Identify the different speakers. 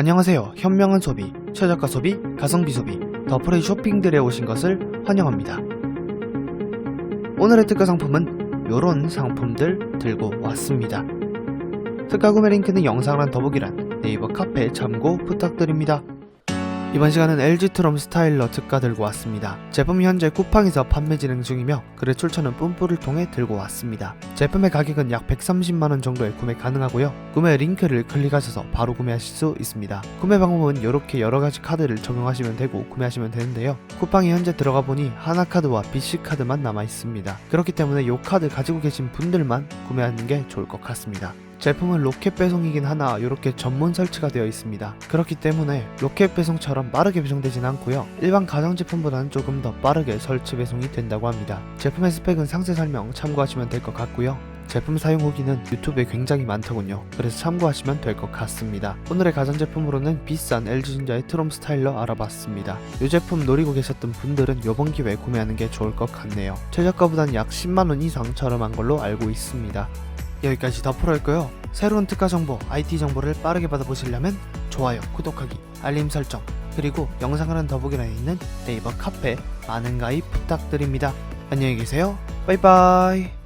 Speaker 1: 안녕하세요. 현명한 소비, 최저가 소비, 가성비 소비, 더프레이 쇼핑들에 오신 것을 환영합니다. 오늘의 특가 상품은 요런 상품들 들고 왔습니다. 특가 구매 링크는 영상란 더보기란 네이버 카페 참고 부탁드립니다. 이번 시간은 LG 트롬 스타일러 특가 들고 왔습니다. 제품이 현재 쿠팡에서 판매 진행 중이며 거래 출처는 뿜뿌를 통해 들고 왔습니다. 제품의 가격은 약 130만원 정도에 구매 가능하고요. 구매 링크를 클릭하셔서 바로 구매하실 수 있습니다. 구매 방법은 이렇게 여러가지 카드를 적용하시면 되고 구매하시면 되는데요. 쿠팡이 현재 들어가 보니 하나카드와 BC카드만 남아 있습니다. 그렇기 때문에 이 카드 가지고 계신 분들만 구매하는 게 좋을 것 같습니다. 제품은 로켓 배송이긴 하나 이렇게 전문 설치가 되어 있습니다. 그렇기 때문에 로켓 배송처럼 빠르게 배송되진 않고요. 일반 가전제품보다는 조금 더 빠르게 설치 배송이 된다고 합니다. 제품의 스펙은 상세 설명 참고하시면 될 것 같고요. 제품 사용 후기는 유튜브에 굉장히 많더군요. 그래서 참고하시면 될 것 같습니다. 오늘의 가전제품으로는 비싼 LG전자의 트롬 스타일러 알아봤습니다. 이 제품 노리고 계셨던 분들은 이번 기회에 구매하는 게 좋을 것 같네요. 최저가보단 약 10만원 이상 저렴한 걸로 알고 있습니다. 여기까지 덮으러였고요. 새로운 특가 정보, IT 정보를 빠르게 받아보시려면 좋아요, 구독하기, 알림 설정, 그리고 영상을 한 더보기란에 있는 네이버 카페 많은 가입 부탁드립니다. 안녕히 계세요. 바이바이.